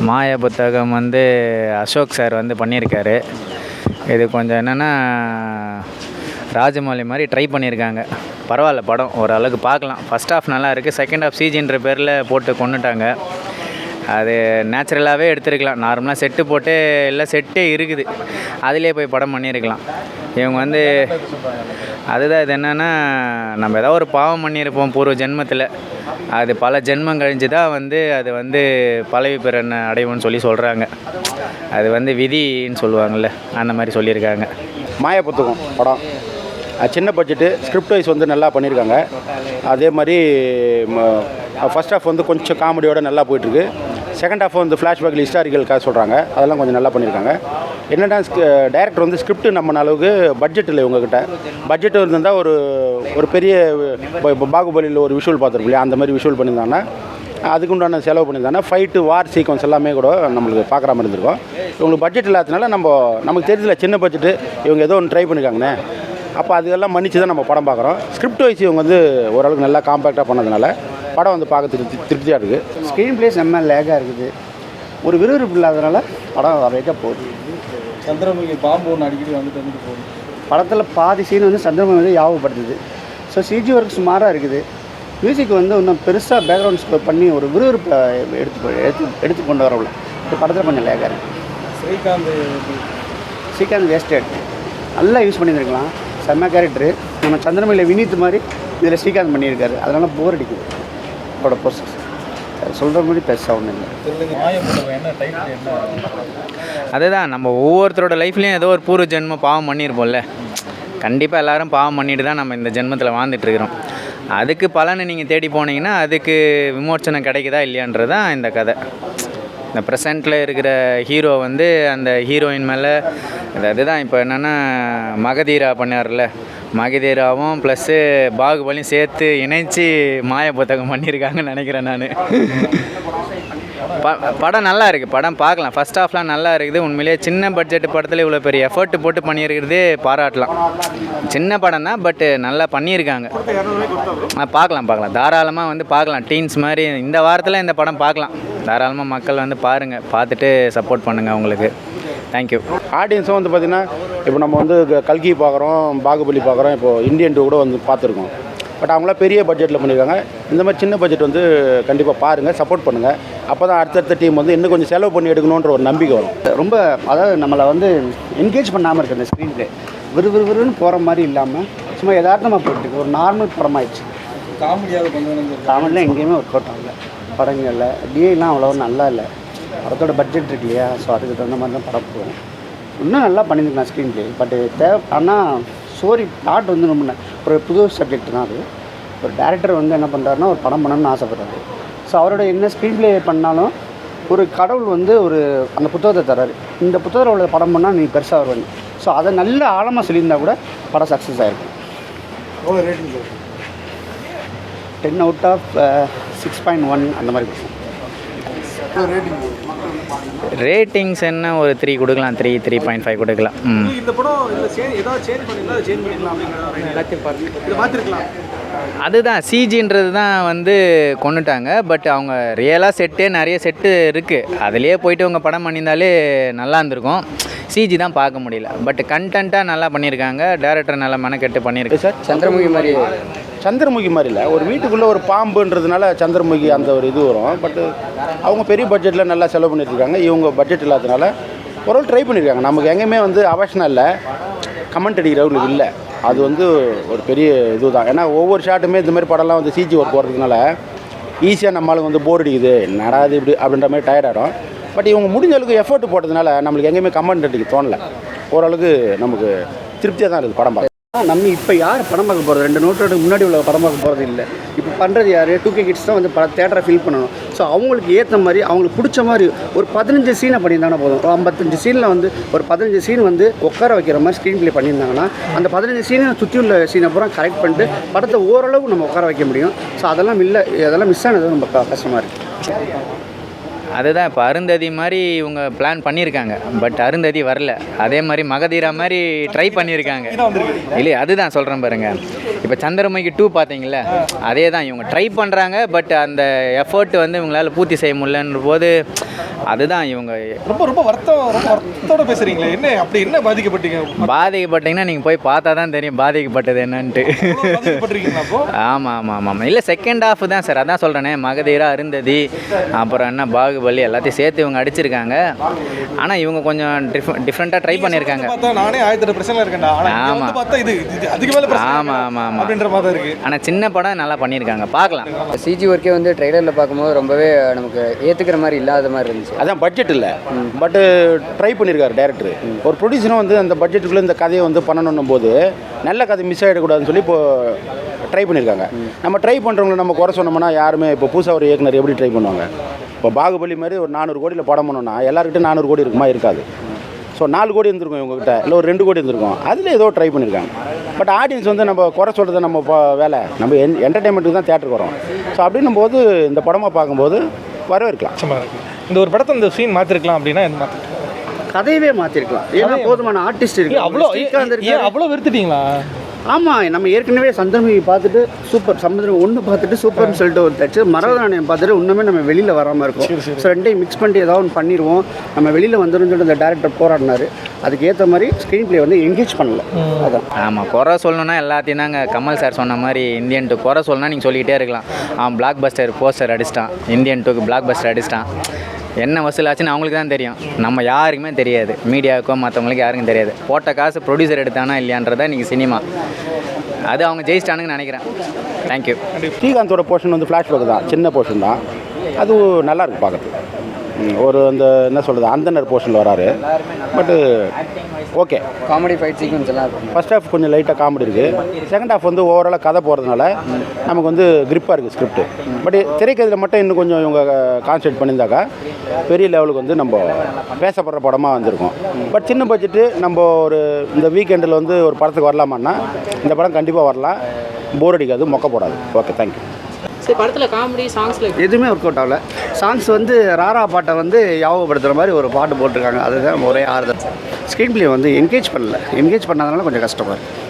மாய புத்தகம் வந்து அசோக் சார் வந்து பண்ணியிருக்காரு. இது கொஞ்சம் என்னென்னா ராஜமௌலி மாதிரி ட்ரை பண்ணியிருக்காங்க. பரவாயில்ல படம் ஓரளவுக்கு பார்க்கலாம். ஃபஸ்ட் ஹாஃப் நல்லா இருக்குது செகண்ட் ஹாஃப் சிஜின்ற பேரில் போட்டு கொண்டுட்டாங்க. அது நேச்சுரலாகவே எடுத்திருக்கலாம். நார்மலாக செட்டு போட்டு எல்லாம் செட்டே இருக்குது. அதிலே போய் படம் பண்ணியிருக்கலாம் இவங்க வந்து அதுதான் இது என்னென்னா நம்ம ஏதோ ஒரு பாவம் பண்ணியிருப்போம் பூர்வ ஜென்மத்தில். அது பல ஜென்மம் கழிஞ்சு தான் வந்து அது வந்து பழவி பிறன் அடைவோம்னு சொல்லி சொல்கிறாங்க அது வந்து விதின்னு சொல்லுவாங்கள்ல அந்த மாதிரி சொல்லியிருக்காங்க. மாய புத்தகம் படம் சின்ன பட்ஜெட்டு ஸ்கிரிப்ட் வைஸ் வந்து நல்லா பண்ணியிருக்காங்க அதே மாதிரி ஃபஸ்ட் ஆஃப் வந்து கொஞ்சம் காமெடியோட நல்லா போயிட்டுருக்கு. செகண்ட் ஹாஃப் வந்து ஃப்ளாஷ்பேக்கில் ஹிஸ்டாரிக்கலுக்காக சொல்கிறாங்க அதெல்லாம் கொஞ்சம் நல்லா பண்ணியிருக்காங்க என்னென்னா டேரக்டர் வந்து ஸ்கிரிப்ட் நம்மன அளவுக்கு பட்ஜெட் இல்லை இவங்ககிட்ட. பட்ஜெட் இருந்திருந்தால் ஒரு ஒரு பெரிய இப்போ இப்போ பாகுபலியில் ஒரு விஷுவல் பார்த்துருப்போம் இல்லையா? அந்த மாதிரி விஷுவல் பண்ணியிருந்தாங்கன்னா அதுக்கு உண்டான செலவு பண்ணியிருந்தாங்கன்னா ஃபைட்டு வார் சீக்வன்ஸ் எல்லாமே கூட நம்மளுக்கு பார்க்குற மாதிரி இருந்திருக்கும். இவங்களுக்கு பட்ஜெட் இல்லாததுனால நம்ம நமக்கு தெரியல சின்ன பட்ஜெட்டு இவங்க ஏதோ ஒன்று ட்ரை பண்ணியிருக்காங்கண்ணே அப்போ அதெல்லாம் மன்னிச்சு தான் நம்ம படம் பார்க்குறோம் ஸ்கிரிப்ட் வைஸ் இவங்க வந்து ஓரளவுக்கு நல்லா காம்பேக்டாக பண்ணதுனால படம் வந்து பார்க்க திருப்தி திருப்தியாக இருக்குது ஸ்க்ரீன் ப்ளே செம்ம லேகாக இருக்குது. ஒரு விறுவிறுப்பு இல்லாதனால படம் வரைக்க போகுது. சந்திரமுகி பாம்பு ஒன்று அடிக்கடி வந்துட்டு வந்துட்டு போகுது. படத்தில் பாதி சீன் வந்து சந்திரமுகி வந்து யாபப்படுத்துது ஸோ சிஜி ஒர்க் சுமாராக இருக்குது. மியூசிக் வந்து இன்னும் பெருசாக பேக்ரவுண்ட் ஸ்கோர் பண்ணி ஒரு விறுவிறுப்பை எடுத்து எடுத்து எடுத்து கொண்டு வரவில்லை இந்த படத்தில் கொஞ்சம் லேகாக இருக்குது ஸ்ரீகாந்த்? ஸ்ரீகாந்த் வேஸ்டட் நல்லா யூஸ் பண்ணியிருக்கலாம் செம்ம கேரக்டரு நம்ம சந்திரமுகியில் வினீத் மாதிரி இதில் ஸ்ரீகாந்த் பண்ணியிருக்காரு. அதனால் போர் அடிக்குது. ப்ரொசஸ் சொல்கிற மாதிரி பெருசாக ஒன்றும் இல்லை அதுதான் நம்ம ஒவ்வொருத்தரோட லைஃப்லேயும் ஏதோ ஒரு பூர்வ ஜென்மம் பாவம் பண்ணியிருப்போம்ல கண்டிப்பாக எல்லாரும் பாவம் பண்ணிட்டு தான் நம்ம இந்த ஜென்மத்தில் வாழ்ந்துட்டுருக்குறோம் அதுக்கு பலனை நீங்கள் தேடி போனீங்கன்னா அதுக்கு விமோச்சனம் கிடைக்குதா இல்லையான்றது தான் இந்த கதை. இந்த ப்ரெசண்ட்டில் இருக்கிற ஹீரோ வந்து அந்த ஹீரோயின் மேலே அதுதான் இப்போ என்னென்னா மகதீரா பண்ணார்ல. மகதீராவும் ப்ளஸ்ஸு பாகுபலியும் சேர்த்து இணைச்சி மாய புத்தகம் பண்ணியிருக்காங்கன்னு நினைக்கிறேன் நான். ப படம் நல்லா இருக்குது படம் பார்க்கலாம். ஃபர்ஸ்ட் ஹாஃப்லாம் நல்லா இருக்குது. உண்மையிலேயே சின்ன பட்ஜெட் படத்தில் இவ்வளோ பெரிய எஃபர்ட் போட்டு பண்ணியிருக்கிறதே பாராட்டலாம். சின்ன படம் தான் பட்டு நல்லா பண்ணியிருக்காங்க. பார்க்கலாம் பார்க்கலாம். தாராளமாக வந்து பார்க்கலாம். டீன்ஸ் மாதிரி இந்த வாரத்தில் இந்த படம் பார்க்கலாம். தாராளமாக மக்கள் வந்து பாருங்கள் பார்த்துட்டு சப்போர்ட் பண்ணுங்கள் அவங்களுக்கு தேங்க்யூ ஆடியன்ஸும் வந்து பார்த்திங்கன்னா இப்போ நம்ம வந்து க- கல்கி பார்க்குறோம் பாகுபலி பார்க்குறோம் இப்போ இந்தியன் டூ கூட வந்து பார்த்துருக்கோம். பட் அவங்களாம் பெரிய பட்ஜெட்டில் பண்ணியிருக்காங்க இந்த மாதிரி சின்ன பட்ஜெட் வந்து கண்டிப்பாக பாருங்கள் சப்போர்ட் பண்ணுங்கள் அப்போ தான் அடுத்தடுத்த டீம் வந்து இன்னும் கொஞ்சம் செலவு பண்ணி எடுக்கணுன்ற ஒரு நம்பிக்கை வரும். ரொம்ப அதாவது நம்மளை வந்து என்கேஜ் பண்ணாமல் இருக்குது அந்த ஸ்க்ரீன் ப்ளே விறு விறுவிறுன்னு போகிற மாதிரி இல்லாமல் சும்மா யதார்த்தமாக போயிட்டுருக்கு ஒரு நார்மல் படமாயிடுச்சு. காமெடியாக காமெடியில் எங்கேயுமே ஒர்க் அவுட் ஆகல. படங்களில் டிஏலாம் அவ்வளோ நல்லா இல்லை. படத்தோட பட்ஜெட் இருக்கு இல்லையா? ஸோ அதுக்கு தகுந்த மாதிரி தான் படம் போகும். இன்னும் நல்லா பண்ணியிருக்கலாம் ஸ்க்ரீன் ப்ளே பட் தேவை ஆனால் ஸ்டோரி பிளாட் வந்து ரொம்ப ஒரு புது சப்ஜெக்ட் தான் அது. ஒரு டேரக்டர் வந்து என்ன பண்ணுறாருன்னா ஒரு படம் பண்ணணும்னு ஆசைப்படுறாரு. ஸோ அவரோட என்ன ஸ்க்ரீன் ப்ளே பண்ணாலும் ஒரு கடவுள் வந்து ஒரு அந்த புத்தகத்தை தராரு இந்த புத்தகத்தில் உள்ள படம் பண்ணால் நீ பெருசாக வருவேன் ஸோ அதை நல்ல ஆழமாக சொல்லியிருந்தா கூட படம் சக்ஸஸ் ஆகிருக்கும் ten out of six point one அந்த மாதிரி கொடுக்கும் ரேட்டிங்ஸ் என்ன? ஒரு த்ரீ கொடுக்கலாம். த்ரீ த்ரீ பாயிண்ட் ஃபைவ் கொடுக்கலாம். இந்த படம் இல்லை சேஞ்ச் ஏதாவது சேஞ்ச் பண்ணிருந்தா அதை சேஞ்ச் பண்ணிக்கலாம் அப்படிங்கிற எல்லாத்தையும் பார்த்துருக்கலாம் அதுதான் சிஜின்றது தான் வந்து கொண்டுட்டாங்க. பட் அவங்க ரியலாக செட்டே நிறைய செட்டு இருக்குது அதுலேயே போயிட்டு அவங்க படம் பண்ணியிருந்தாலே நல்லா இருந்திருக்கும். சிஜி தான் பார்க்க முடியல. பட் கண்டென்ட்டாக நல்லா பண்ணியிருக்காங்க. டேரக்டர் நல்லா மெனக்கெட்டு பண்ணியிருக்கு. சார் சந்திரமுகி மாதிரி. சந்திரமுகி மாதிரி இல்லை. ஒரு வீட்டுக்குள்ளே ஒரு பாம்புன்றதுனால சந்திரமுகி அந்த ஒரு இது வரும். பட் அவங்க பெரிய பட்ஜெட்டில் நல்லா செலவு பண்ணியிருக்காங்க இவங்க பட்ஜெட் இல்லாதனால ஒரு ட்ரை பண்ணியிருக்காங்க. நமக்கு எங்கேயுமே வந்து அவசரம் இல்லை. கமெண்ட் அடிக்கிறவங்களுக்கு இல்லை. அது வந்து ஒரு பெரிய இது தான் ஏன்னா ஒவ்வொரு ஷாட்டுமே இந்த மாதிரி படம்லாம் வந்து சிஜி ஒர்க் போடுறதுனால ஈஸியாக நம்மளுக்கு வந்து போர் அடிக்குது. என்னடா இது இப்படி அப்படின்ற மாதிரி டயர்ட் ஆகிடும் பட் இவங்க முடிஞ்ச அளவுக்கு எஃபர்ட் போட்டதுனால நம்மளுக்கு எங்கேயுமே கமெண்ட் அடிக்க தோணலை. ஓரளவுக்கு நமக்கு திருப்தியாக தான் இருக்குது படம் பார்க்க. நம்ம இப்போ யார் படம் பார்க்க போகிறது ரெண்டு நோட்டு முன்னாடி உள்ள படம் பார்க்க போகிறது இல்லை. இப்போ பண்ணுறது யார்? டூ கே கிட்ஸ் தான் வந்து பட தேட்டரை ஃபில் பண்ணணும். ஸோ அவங்களுக்கு ஏற்ற மாதிரி அவங்களுக்கு பிடிச்ச மாதிரி ஒரு பதினஞ்சு சீனை பண்ணியிருந்தாங்கன்னா போதும். ஒரு ஐம்பத்தஞ்சு சீனில் வந்து ஒரு பதினஞ்சு சீன் வந்து உட்கார வைக்கிற மாதிரி ஸ்க்ரீன் ப்ளே பண்ணியிருந்தாங்கன்னா அந்த பதினஞ்சு சீனை சுற்றி உள்ள சீனை பூரா கரெக்ட் பண்ணிட்டு படத்தை ஓரளவு நம்ம உட்கார வைக்க முடியும். ஸோ அதெல்லாம் இல்லை அதெல்லாம் மிஸ் ஆனது ரொம்ப கஷ்டமாக இருக்குது அதுதான் இப்போ அருந்ததி மாதிரி இவங்க பிளான் பண்ணியிருக்காங்க. பட் அருந்ததி வரல. அதே மாதிரி மகதீரா மாதிரி ட்ரை பண்ணியிருக்காங்க. இல்லை அதுதான் சொல்கிறேன் பாருங்க. இப்போ சந்திரமுகி டூ பார்த்தீங்களா அதே தான் இவங்க ட்ரை பண்ணுறாங்க பட் அந்த எஃபர்ட் வந்து இவங்களால பூர்த்தி செய்ய முடியலன்ற போது அதுதான் இவங்க. ரொம்ப ரொம்ப வருத்தம் ரொம்ப வருத்தத்தோட பேசுறீங்களே என்ன அப்படி என்ன பாதிக்கப்பட்டீங்க? பாதிக்கப்பட்டீங்கன்னா நீங்கள் போய் பார்த்தா தான் தெரியும் பாதிக்கப்பட்டது என்னன்ட்டு. ஆமாம் ஆமாம் ஆமாம் ஆமாம் இல்லை செகண்ட் ஹாஃப் தான் சார் அதான் சொல்கிறேனே மகதீரா அருந்ததி அப்புறம் என்ன பாகுபலி எல்லாத்தையும் சேர்த்து இவங்க அடிச்சிருக்காங்க. ஆனால் இவங்க கொஞ்சம் டிஃப்ரெண்ட் டிஃப்ரெண்ட்டாக ட்ரை பண்ணியிருக்காங்க நானே ஆயிரத்தி பிரச்சனை இருக்கேன்டா. ஆனா இங்க ஆமா. அப்படின்ற மாதிரி இருக்கு. ஆனால் சின்ன படம் நல்லா பண்ணியிருக்காங்க. பார்க்கலாம். சிஜி ஒர்க்கே வந்து ட்ரெய்லரில் பார்க்கும்போது ரொம்பவே நமக்கு ஏற்றுக்கிற மாதிரி இல்லாத மாதிரி இருந்துச்சு. அதான் பட்ஜெட் இல்லை. பட்டு ட்ரை பண்ணியிருக்காரு டேரக்டர் ஒரு ப்ரொடியூசரும் வந்து அந்த பட்ஜெட்டுக்குள்ளே இந்த கதையை வந்து பண்ணணும் போது நல்ல கதை மிஸ் ஆகிடக்கூடாதுன்னு சொல்லி இப்போ ட்ரை பண்ணியிருக்காங்க நம்ம ட்ரை பண்ணுறவங்கள நம்ம குறை சொன்னோம்னா யாருமே இப்போ புதுசாக ஒரு இயக்குனர் எப்படி ட்ரை பண்ணுவாங்க? இப்போ பாகுபலி மாதிரி ஒரு நானூறு கோடியில் படம் பண்ணோம்னா எல்லாருக்கிட்டும் நானூறு கோடி இருக்குமா இருக்காது. ஸோ நாலு கோடி இருந்திருக்கும் இவங்ககிட்ட. இல்லை ஒரு ரெண்டு கோடி இருந்திருக்கும். அதில் ஏதோ ட்ரை பண்ணியிருக்காங்க பட் ஆடியன்ஸ் வந்து நம்ம குறை சொல்கிறது நம்ம இப்போ வேலை. நம்ம என் என்டர்டைன்மெண்ட்டுக்கு தான் தேட்டருக்கு வரோம் ஸோ அப்படின்னும் போது இந்த படமாக பார்க்கும்போது வரவேற்கலாம். இந்த ஒரு படத்தை இந்த சீன் மாத்திருக்கலாம் அப்படின்னா எது மாத்திருக்கலாம்? கதையவே மாற்றிருக்கலாம் ஏன்னா போதுமான ஆர்டிஸ்ட் இருக்கு. அவ்வளோ அவ்வளோ வெறுத்துட்டீங்களா? ஆமாம் நம்ம ஏற்கனவே சந்திரமுகி பார்த்துட்டு சூப்பர் சமுதிரம் ஒன்று பார்த்துட்டு சூப்பர்னு சொல்லிட்டு ஒரு தச்சு மரதநாணயம் பார்த்துட்டு இன்னுமே நம்ம வெளியில் வராமல் இருக்கும். ஸோ ரெண்டையும் மிக்ஸ் பண்ணிட்டு ஏதாவது ஒன்று பண்ணிடுவோம். நம்ம வெளியில் வந்துடும் சொல்லிட்டு அந்த டேரக்டர் போராடினாரு. அதுக்கு ஏற்ற மாதிரி ஸ்க்ரீன் ப்ளே வந்து என்கேஜ் பண்ணல. அதான். ஆமாம் குறை சொல்லணும்னா எல்லாத்தையும் தாங்க கமல் சார் சொன்ன மாதிரி இந்தியன் டூ குறை சொல்லணும்னா நீங்கள் சொல்லிக்கிட்டே இருக்கலாம். அவன் பிளாக் பஸ்டர் போஸ்டர் அடிச்சிட்டான். இந்தியன் டூக்கு பிளாக் பஸ்டர் அடிச்சிட்டான். என்ன வசூலாச்சுன்னு அவங்களுக்கு தான் தெரியும். நம்ம யாருக்குமே தெரியாது. மீடியாவுக்கோ மற்றவங்களுக்கு யாருக்கும் தெரியாது. போட்ட காசு ப்ரொடியூசர் எடுத்தானா இல்லையான்றதா நீங்கள் சினிமா. அது அவங்க ஜெயிச்சிட்டானுங்கன்னு நினைக்கிறேன். தேங்க்யூ ஸ்ரீகாந்தோட போர்ஷன் வந்து ஃப்ளாஷ்பேக் தான். சின்ன போர்ஷன் தான். அது நல்லா இருக்கு பார்க்கறதுக்கு. ஒரு அந்த என்ன சொல்கிறது அந்தனர் போர்ஷனில் வராரு. பட்டு ஓகே காமெடி ஃபைட் சீக்வன்ஸ் எல்லாம் இருக்கும். ஃபர்ஸ்ட் ஹாஃப் கொஞ்சம் லைட்டாக காமெடி இருக்குது செகண்ட் ஹாஃப் வந்து ஓவராலாக கதை போகிறதுனால நமக்கு வந்து grip-ஆ இருக்குது ஸ்கிரிப்ட் பட் திரைக்கதையில் மட்டும் இன்னும் கொஞ்சம் இவங்க கான்சன்ட்ரேட் பண்ணியிருந்தாக்கா பெரிய லெவலுக்கு வந்து நம்ம பேசப்படுற படமாக வந்திருக்கும். பட் சின்ன பட்ஜெட்டு நம்ம ஒரு இந்த வீக்கெண்டில் வந்து ஒரு படத்துக்கு வரலாமான்னா இந்த படம் கண்டிப்பாக வரலாம். போர் அடிக்காது மொக்க போடாது. ஓகே தேங்க்யூ சரி படத்தில் காமெடி சாங்ஸில் எதுவுமே ஒர்க் அவுட் ஆகல. சாங்ஸ் வந்து ராரா பாட்டை வந்து ஞாபகப்படுத்துகிற மாதிரி ஒரு பாட்டு போட்டிருக்காங்க. அதுதான் ஒரே ஆறுதல். ஸ்க்ரீன் பிளே வந்து என்கேஜ் பண்ணல. என்கேஜ் பண்ணாதனால கொஞ்சம் கஷ்டமாக இருக்குது